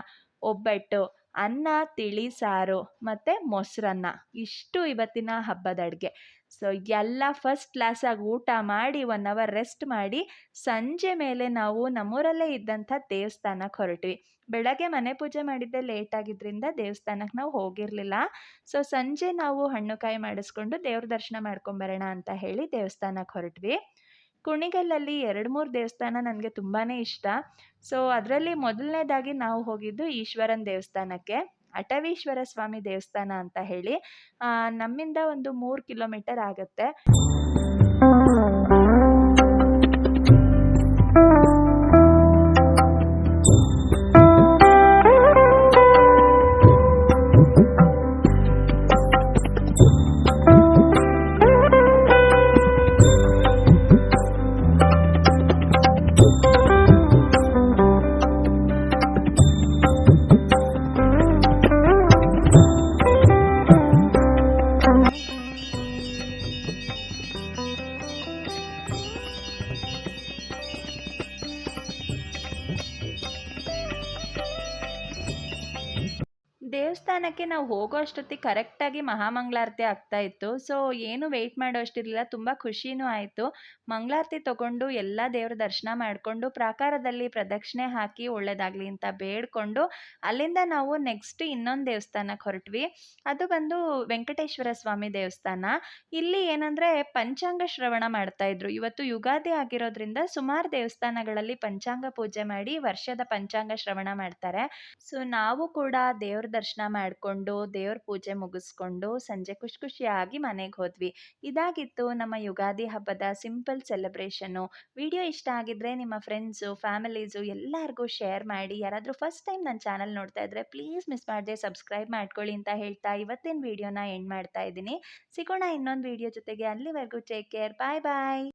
ಒಬ್ಬಟ್ಟು, ಅನ್ನ, ತಿಳಿ ಸಾರು ಮತ್ತು ಮೊಸರನ್ನ. ಇಷ್ಟು ಇವತ್ತಿನ ಹಬ್ಬದ ಅಡುಗೆ. ಸೊ, ಎಲ್ಲ ಫಸ್ಟ್ ಕ್ಲಾಸಾಗಿ ಊಟ ಮಾಡಿ, ಒನ್ ಅವರ್ ರೆಸ್ಟ್ ಮಾಡಿ, ಸಂಜೆ ಮೇಲೆ ನಾವು ನಮ್ಮೂರಲ್ಲೇ ಇದ್ದಂಥ ದೇವಸ್ಥಾನಕ್ಕೆ ಹೊರಟ್ವಿ. ಬೆಳಗ್ಗೆ ಮನೆ ಪೂಜೆ ಮಾಡಿದ್ದೆ ಲೇಟ್ ಆಗಿದ್ದರಿಂದ ದೇವಸ್ಥಾನಕ್ಕೆ ನಾವು ಹೋಗಿರಲಿಲ್ಲ. ಸೊ, ಸಂಜೆ ನಾವು ಹಣ್ಣು ಕಾಯಿ ಮಾಡಿಸ್ಕೊಂಡು ದೇವ್ರ ದರ್ಶನ ಮಾಡ್ಕೊಂಬರೋಣ ಅಂತ ಹೇಳಿ ದೇವಸ್ಥಾನಕ್ಕೆ ಹೊರಟ್ವಿ. ಕುಣಿಗಲ್ಲಲ್ಲಿ ಎರಡು ಮೂರು ದೇವಸ್ಥಾನ ನನಗೆ ತುಂಬಾ ಇಷ್ಟ. ಸೊ, ಅದರಲ್ಲಿ ಮೊದಲನೇದಾಗಿ ನಾವು ಹೋಗಿದ್ದು ಈಶ್ವರನ ದೇವಸ್ಥಾನಕ್ಕೆ. ಅಟವೀಶ್ವರ ಸ್ವಾಮಿ ದೇವಸ್ಥಾನ ಅಂತ ಹೇಳಿ ನಮ್ಮಿಂದ ಒಂದು ಮೂರು ಕಿಲೋಮೀಟರ್ ಆಗುತ್ತೆ. ನಾವು ಹೋಗೋ ಮಹಾ ಮಹಾಮಂಗಳಾರತಿ ಆಗ್ತಾ ಇತ್ತು. ಸೊ, ಏನು ವೆಯ್ಟ್ ಮಾಡೋ ಅಷ್ಟಿರಲಿಲ್ಲ ತುಂಬ ಖುಷಿನೂ ಆಯಿತು. ಮಂಗಳಾರತಿ ತಗೊಂಡು ಎಲ್ಲ ದೇವ್ರ ದರ್ಶನ ಮಾಡಿಕೊಂಡು ಪ್ರಾಕಾರದಲ್ಲಿ ಪ್ರದಕ್ಷಿಣೆ ಹಾಕಿ ಒಳ್ಳೆಯದಾಗಲಿ ಅಂತ ಬೇಡ್ಕೊಂಡು ಅಲ್ಲಿಂದ ನಾವು ನೆಕ್ಸ್ಟ್ ಇನ್ನೊಂದು ದೇವಸ್ಥಾನಕ್ಕೆ ಹೊರಟ್ವಿ. ಅದು ಬಂದು ವೆಂಕಟೇಶ್ವರ ಸ್ವಾಮಿ ದೇವಸ್ಥಾನ. ಇಲ್ಲಿ ಏನಂದರೆ ಪಂಚಾಂಗ ಶ್ರವಣ ಮಾಡ್ತಾ ಇದ್ರು. ಇವತ್ತು ಯುಗಾದಿ ಆಗಿರೋದ್ರಿಂದ ಸುಮಾರು ದೇವಸ್ಥಾನಗಳಲ್ಲಿ ಪಂಚಾಂಗ ಪೂಜೆ ಮಾಡಿ ವರ್ಷದ ಪಂಚಾಂಗ ಶ್ರವಣ ಮಾಡ್ತಾರೆ. ಸೊ, ನಾವು ಕೂಡ ದೇವ್ರ ದರ್ಶನ ಮಾಡಿಕೊಂಡು ದೇವ್ರ ಪೂಜೆ ಮುಗಿಸ್ಕೊಂಡು ಸಂಜೆ ಖುಷಿ ಖುಷಿಯಾಗಿ ಮನೆಗೆ ಹೋದ್ವಿ. ಇದಾಗಿತ್ತು ನಮ್ಮ ಯುಗಾದಿ ಹಬ್ಬದ ಸಿಂಪಲ್ ಸೆಲೆಬ್ರೇಷನ್ನು. ವಿಡಿಯೋ ಇಷ್ಟ ಆಗಿದ್ರೆ ನಿಮ್ಮ ಫ್ರೆಂಡ್ಸು, ಫ್ಯಾಮಿಲೀಸು ಎಲ್ಲರಿಗೂ ಶೇರ್ ಮಾಡಿ. ಯಾರಾದರೂ ಫಸ್ಟ್ ಟೈಮ್ ನನ್ನ ಚಾನಲ್ ನೋಡ್ತಾ ಇದ್ರೆ ಪ್ಲೀಸ್ ಮಿಸ್ ಮಾಡದೆ ಸಬ್ಸ್ಕ್ರೈಬ್ ಮಾಡ್ಕೊಳ್ಳಿ ಅಂತ ಹೇಳ್ತಾ ಇವತ್ತಿನ ವಿಡಿಯೋನ ಎಂಡ್ ಮಾಡ್ತಾ ಇದ್ದೀನಿ. ಸಿಗೋಣ ಇನ್ನೊಂದು ವಿಡಿಯೋ ಜೊತೆಗೆ ಅಲ್ಲಿವರೆಗೂ ಟೇಕ್ ಕೇರ್. ಬಾಯ್ ಬಾಯ್.